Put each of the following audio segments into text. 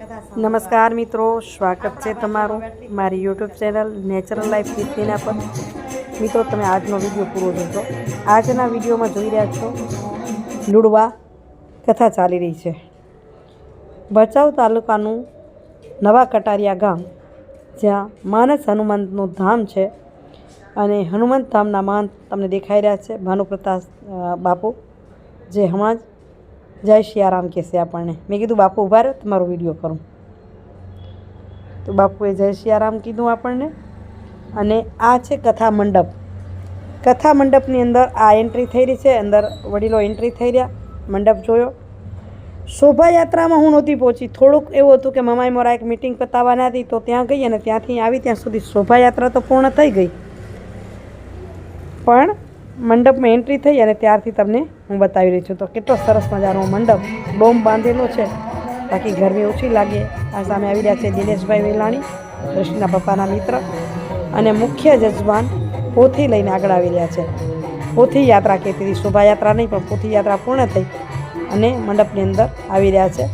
નમસ્કાર મિત્રો, સ્વાગત છે તમારું મારી યુટ્યુબ ચેનલ નેચરલ લાઈફ વિથિના પર. મિત્રો, તમે આજનો વીડિયો પૂરો જોશો આજના વિડીયોમાં જોઈ રહ્યા છો, લુડવા કથા ચાલી રહી છે. ભચાઉ તાલુકાનું નવા કટારિયા ગામ, જ્યાં માનસ હનુમંતનું ધામ છે અને હનુમંત ધામના મહંત તમને દેખાઈ રહ્યા છે. ભાનુપ્રતાપ બાપુ, જે હમણાં જય શિયારામ કહેશે આપણને. મેં કીધું, બાપુ, ઊભા રહ્યો તમારો વીડિયો કરું. તો બાપુએ જય શિયારામ કીધું આપણને. અને આ છે કથા મંડપ. કથા મંડપની અંદર આ એન્ટ્રી થઈ રહી છે. અંદર વડીલો એન્ટ્રી થઈ રહ્યા. મંડપ જોયો. શોભાયાત્રામાં હું નહોતી પહોંચી. થોડુંક એવું હતું કે મમાઈ મોરા એક મિટિંગ પતાવવાના હતી. તો ત્યાં ગઈ અને ત્યાંથી આવી. ત્યાં સુધી શોભાયાત્રા તો પૂર્ણ થઈ ગઈ. પણ મંડપમાં એન્ટ્રી થઈ અને ત્યારથી તમને હું બતાવી રહી છું. તો કેટલો સરસ મજાનો મંડપ. ડોમ બાંધેલો છે. બાકી ગરમી ઓછી લાગે. આ સામે આવી રહ્યા છે દિનેશભાઈ વેલાણી કૃષ્ણના પપ્પાના મિત્ર અને મુખ્ય જજમાન પોથી લઈને આગળ આવી રહ્યા છે. પોથી યાત્રા કહેતી હતી શોભાયાત્રા નહીં, પણ પોથી યાત્રા પૂર્ણ થઈ અને મંડપની અંદર આવી રહ્યા છે.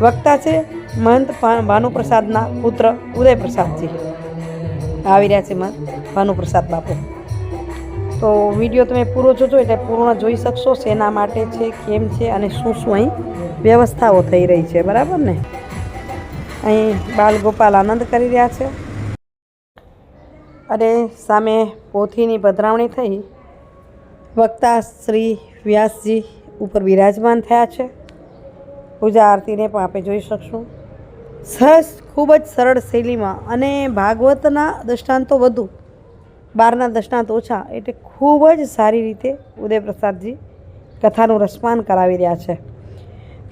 વક્તા છે મહંત ભાનુપ્રસાદના પુત્ર ઉદયપ્રસાદજી. આવી રહ્યા છે મહંત ભાનુપ્રસાદ બાપુ. તો વીડિયો તમે પૂરો જોજો એટલે પૂર્ણ જોઈ શકશો શેના માટે છે, કેમ છે અને શું શું અહીં વ્યવસ્થાઓ થઈ રહી છે, બરાબર ને? અહીં બાલગોપાલ આનંદ કરી રહ્યા છે. અને સામે પોથીની પધરાવણી થઈ. વક્તા શ્રી વ્યાસજી ઉપર બિરાજમાન થયા છે. પૂજા આરતીને પણ આપણે જોઈ શકશું. સરસ ખૂબ જ સરળ શૈલીમાં અને ભાગવતના દૃષ્ટાંતો વધુ બહારના દશનાથ ઓછા એટલે ખૂબ જ સારી રીતે ઉદયપ્રસાદજી કથાનું રસપાન કરાવી રહ્યા છે.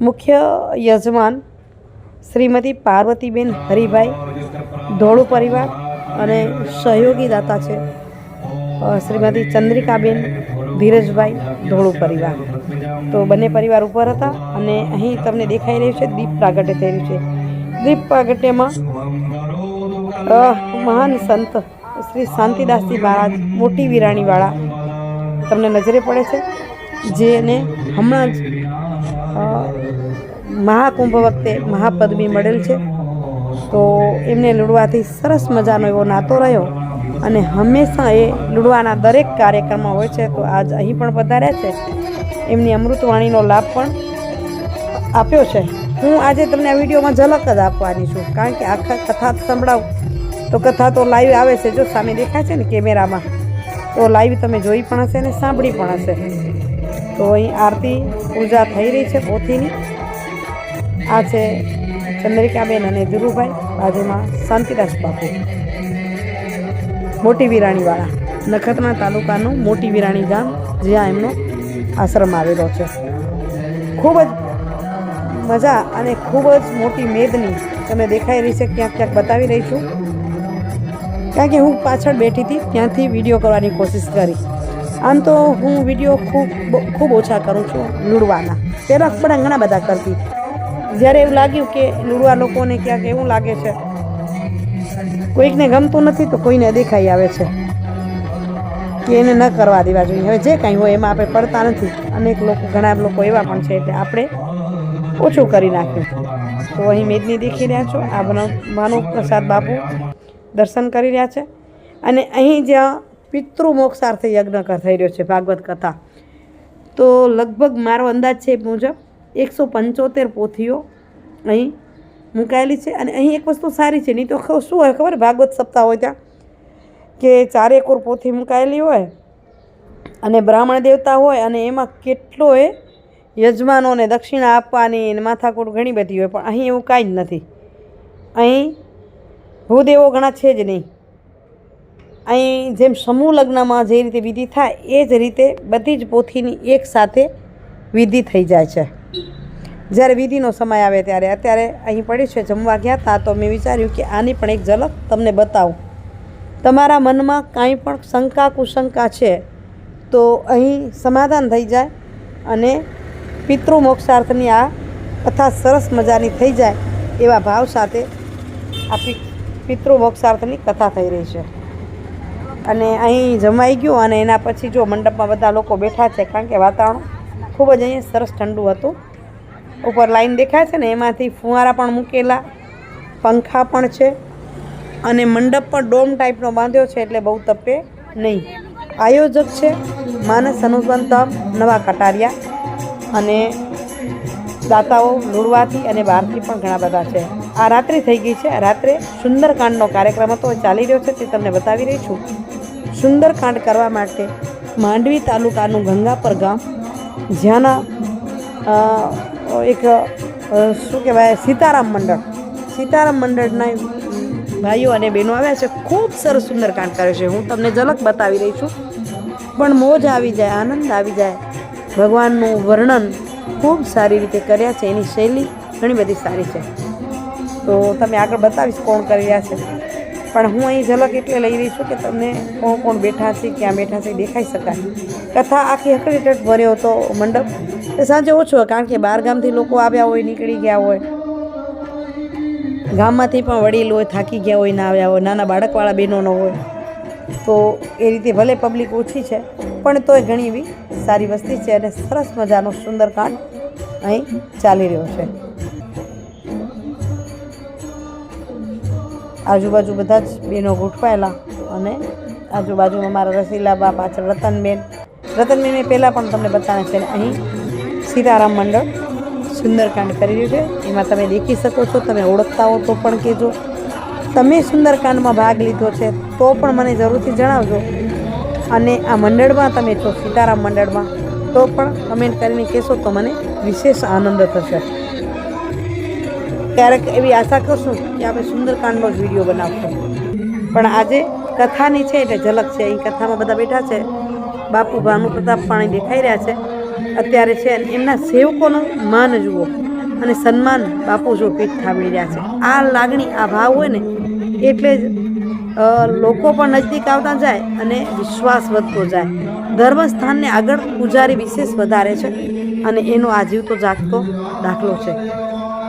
મુખ્ય યજમાન શ્રીમતી પાર્વતીબેન હરિભાઈ, ધોળુ પરિવાર અને સહયોગી દાતા છે શ્રીમતી ચંદ્રિકાબેન, ધીરજભાઈ, ધોળુ પરિવાર. તો બંને પરિવાર ઉપર હતા અને અહીં તમને દેખાઈ રહ્યું છે દીપ પ્રાગટ્ય થઈ રહ્યું છે. દીપ પ્રાગટ્યમાં મહાન સંત શ્રી શાંતિદાસજી મહારાજ, મોટી વિરાણીવાળા, તમને નજરે પડે છે, જેને હમણાં જ મહાકુંભ વખતે મહાપદવી મળેલ છે. તો એમને લૂડવાથી સરસ મજાનો એવો નાતો રહ્યો અને હંમેશા એ લૂડવાના દરેક કાર્યક્રમમાં હોય છે. તો આજ અહીં પણ પધાર્યા છે. એમની અમૃતવાણીનો લાભ પણ આપ્યો છે. હું આજે તમને આ વિડીયોમાં ઝલક જ આપવાની છું. કારણ કે આખા કથા સંભળાવું તો કથા તો લાઈવ આવે છે. જો સામે દેખાય છે ને કેમેરામાં, તો લાઈવ તમે જોઈ પણ હશે ને સાંભળી પણ હશે. તો અહીં આરતી પૂજા થઈ રહી છે પોથીની. આ છે ચંદ્રિકાબેન અને ધીરુભાઈ, બાજુમાં શાંતિદાસ બાપુ. મોટી વિરાણીવાળા, નખત્રાણા તાલુકાનું મોટી વિરાણી ગામ, જ્યાં એમનો આશ્રમ આવેલો છે. ખૂબ જ મજા અને ખૂબ જ મોટી મેદની તમે દેખાઈ રહી છે. ક્યાંક ક્યાંક બતાવી રહી છું. કારણ કે હું પાછળ બેઠી હતી, ત્યાંથી વીડિયો કરવાની કોશિશ કરી. આમ તો હું વીડિયો ખૂબ ખૂબ ઓછા કરું છું લૂડવાના. પહેલાં પણ ઘણા બધા કરતી. જ્યારે એવું લાગ્યું કે લૂડવા લોકોને ક્યાંક એવું લાગે છે, કોઈકને ગમતું નથી તો કોઈને દેખાઈ આવે છે કે એને ન કરવા દેવા જોઈએ. હવે જે કાંઈ હોય એમાં આપણે પડતા નથી. અનેક લોકો, ઘણા લોકો એવા પણ છે એટલે આપણે ઓછું કરી નાખ્યું તો અહીં મેદની દેખી રહ્યા છો. આ ભાનુ ભાનુપ્રસાદ બાપુ દર્શન કરી રહ્યા છે. અને અહીં જ્યાં પિતૃ મોક્ષાર્થે યજ્ઞ થઈ રહ્યો છે ભાગવત કથા. તો લગભગ મારો અંદાજ છે મુજબ એકસો પંચોતેર પોથીઓ અહીં મુકાયેલી છે. અને અહીં એક વસ્તુ સારી છે, નહીં તો શું હોય ખબર? ભાગવત સપ્તાહ હોય ત્યાં કે ચારેકોર પોથી મુકાયેલી હોય અને બ્રાહ્મણ દેવતા હોય અને એમાં કેટલો એ યજમાનોને દક્ષિણા આપવાની માથાકૂટ ઘણી બધી હોય, પણ અહીં એવું કાંઈ જ નથી. અહીં ભૂદેવો ઘણા છે જ નહીં. અહીં જેમ સમૂહ લગ્નમાં જે રીતે વિધિ થાય, એ જ રીતે બધી જ પોથીની એક સાથે વિધિ થઈ જાય છે. જ્યારે વિધિનો સમય આવે ત્યારે અત્યારે અહીં પડી છે, જમવા ગયા હતા તો મેં વિચાર્યું કે આની પણ એક ઝલક તમને બતાવું. તમારા મનમાં કાંઈ પણ શંકા કુશંકા છે, તો અહીં સમાધાન થઈ જાય અને પિતૃ મોક્ષાર્થની આ કથા સરસ મજાની થઈ જાય એવા ભાવ સાથે આ પિ પિતૃ મોક્ષાર્થની કથા થઈ રહી છે. અને અહીં જમાઈ ગયું અને એના પછી જો મંડપમાં બધા લોકો બેઠા છે, કારણ કે વાતાવરણ ખૂબ જ અહીંયા સરસ ઠંડુ હતું. ઉપર લાઈન દેખાય છે ને, એમાંથી ફુવારા પણ મૂકેલા, પંખા પણ છે અને મંડપ પણ ડોમ ટાઈપનો બાંધ્યો છે એટલે બહુ તપે નહીં. આયોજક છે માનસ અનુસંતમ નવા કટારિયા અને દાતાઓ લુડવાથી અને બહારથી પણ ઘણા બધા છે. આ રાત્રિ થઈ ગઈ છે. રાત્રે સુંદરકાંડનો કાર્યક્રમ હતો ચાલી રહ્યો છે, તે તમને બતાવી રહી છું. સુંદરકાંડ કરવા માટે માંડવી તાલુકાનું ગંગાપર ગામ, જ્યાંના એક શું કહેવાય, સીતારામ મંડળ. સીતારામ મંડળના ભાઈઓ અને બહેનો આવ્યા છે. ખૂબ સરસ સુંદરકાંડ કરે છે. હું તમને ઝલક બતાવી રહી છું. પણ મોજ આવી જાય, આનંદ આવી જાય. ભગવાનનું વર્ણન ખૂબ સારી રીતે કર્યા છે. એની શૈલી ઘણી બધી સારી છે. તો તમે આગળ બતાવીશ કોણ કરી રહ્યા છે. પણ હું અહીં ઝલક એટલે લઈ રહી છું કે તમને કોણ કોણ બેઠા છે, ક્યાં બેઠા છે દેખાઈ શકાય. કથા આખી હકડીટટ ભર્યો હતો મંડપ. એ સાંજે ઓછો હોય, કારણ કે ગામથી લોકો આવ્યા હોય, નીકળી ગયા હોય. ગામમાંથી પણ વડીલ હોય, થાકી ગયા હોય, ના આવ્યા હોય, નાના બાળકવાળા બહેનોનો હોય. તો એ રીતે ભલે પબ્લિક ઓછી છે, પણ તોય ઘણી એવી સારી વસ્તી છે અને સરસ મજાનો સુંદરકાંડ અહીં ચાલી રહ્યો છે. આજુબાજુ બધા જ બહેનો ગોઠવાયેલા અને આજુબાજુમાં મારા રસીલાબા, પાછળ રતનબેન. રતનબેન મેં પહેલાં પણ તમને બતાવ્યા છે અહીં સીતારામ મંડળ સુંદરકાંડ કરી રહ્યું છે. એમાં તમે દેખી શકો છો, તમે ઓળખતા હો તો પણ કહેજો. તમે સુંદરકાંડમાં ભાગ લીધો છે તો પણ મને જરૂરથી જણાવજો. અને આ મંડળમાં તમે છો, સીતારામ મંડળમાં, તો પણ કમેન્ટ કરીને કહેશો તો મને વિશેષ આનંદ થશે. ક્યારેક એવી આશા કરશું કે આપણે સુંદરકાંડનો જ વીડિયો બનાવશું. પણ આજે કથાની છે એટલે ઝલક છે. અહીં કથામાં બધા બેઠા છે. બાપુ ભાનુ પ્રતાપ પાણી દેખાઈ રહ્યા છે. અત્યારે છે એમના સેવકોનું માન જુઓ અને સન્માન બાપુ જો પીઠ થાબડી રહ્યા છે. આ લાગણી, આ ભાવ હોય ને, એટલે જ લોકો પણ નજદીક આવતા જાય અને વિશ્વાસ વધતો જાય. ધર્મસ્થાનને આગળ પૂજારી વિશેષ વધારે છે અને એનો આ જીવતો જાગતો દાખલો છે.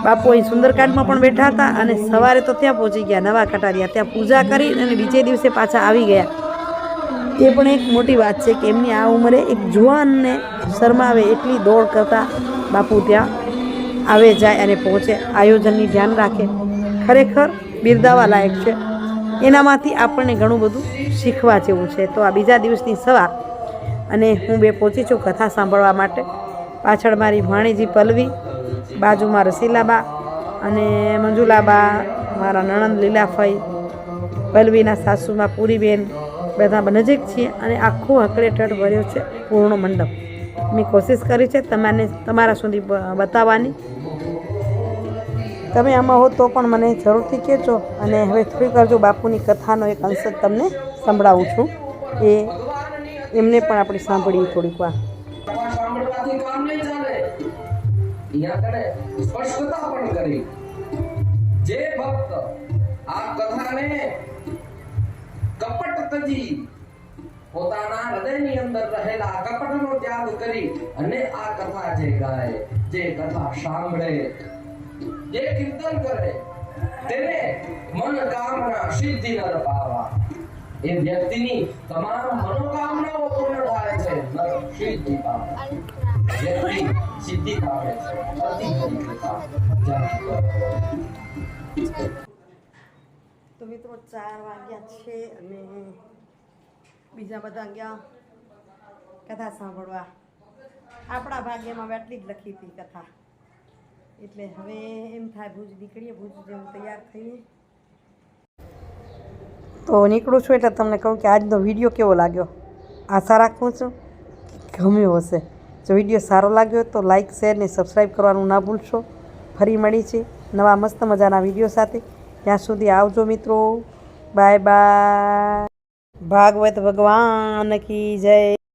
બાપુ અહીં સુંદરકાંડમાં પણ બેઠા હતા અને સવારે તો ત્યાં પહોંચી ગયા, નવા કટારિયા. ત્યાં પૂજા કરી અને બીજે દિવસે પાછા આવી ગયા. એ પણ એક મોટી વાત છે કે એમની આ ઉંમરે એક જુવાનને શરમાવે એટલી દોડ કરતા બાપુ ત્યાં આવે, જાય અને પહોંચે. આયોજનની ધ્યાન રાખે. ખરેખર બિરદાવા લાયક છે. એનામાંથી આપણને ઘણું બધું શીખવા જેવું છે. તો આ બીજા દિવસની સવાર અને હું બે પહોંચી છું કથા સાંભળવા માટે. પાછળ મારી ભાણીજી પલવી બાજુમાં રસીલાબા અને મંજુલાબા, મારા નણંદ લીલાફઈ પલવીના સાસુમાં પૂરીબેન, બધા નજીક છીએ અને આખું હકડેઠડ ભર્યો છે પૂર્ણ મંડપ. મેં કોશિશ કરી છે તમારે તમારા સુધી બતાવવાની. તમે આમાં હો તો પણ મને જરૂરથી કહેજો અને હવે થોડી કરજો બાપુની કથાનો એક અંશ તમને સંભળાવું છું. એ, એમને પણ આપણે સાંભળીએ થોડીક વાર. કીર્તન કરે તેને મન કામના સિદ્ધિ નર પાવા. એ તમામ મનોકામનાઓ પૂર્ણ થાય છે વ્યક્તિ. તો મિત્રો ચાર વાગ્યા છે અને બીજા બધા ગયા કથા સાંભળવા. આપણા ભાગ્યમાં હવે આટલી જ લખી હતી કથા. એટલે હવે એમ થાય ભુજ નીકળીએ, ભુજ જેવું તૈયાર થઈએ. તો નીકળું છું એટલે તમને કહું કે આજનો વીડિયો કેવો લાગ્યો? આશા રાખું છું કે ગમ્યો હશે. જો વીડિયો સારો લાગ્યો તો લાઇક શેર ને સબસ્ક્રાઈબ કરવાનું ના ભૂલશો. ફરી મળી છે નવા મસ્ત મજાના વીડિયો સાથે. ત્યાં સુધી આવજો મિત્રો. બાય બાય ભાગવત ભગવાન કી જય.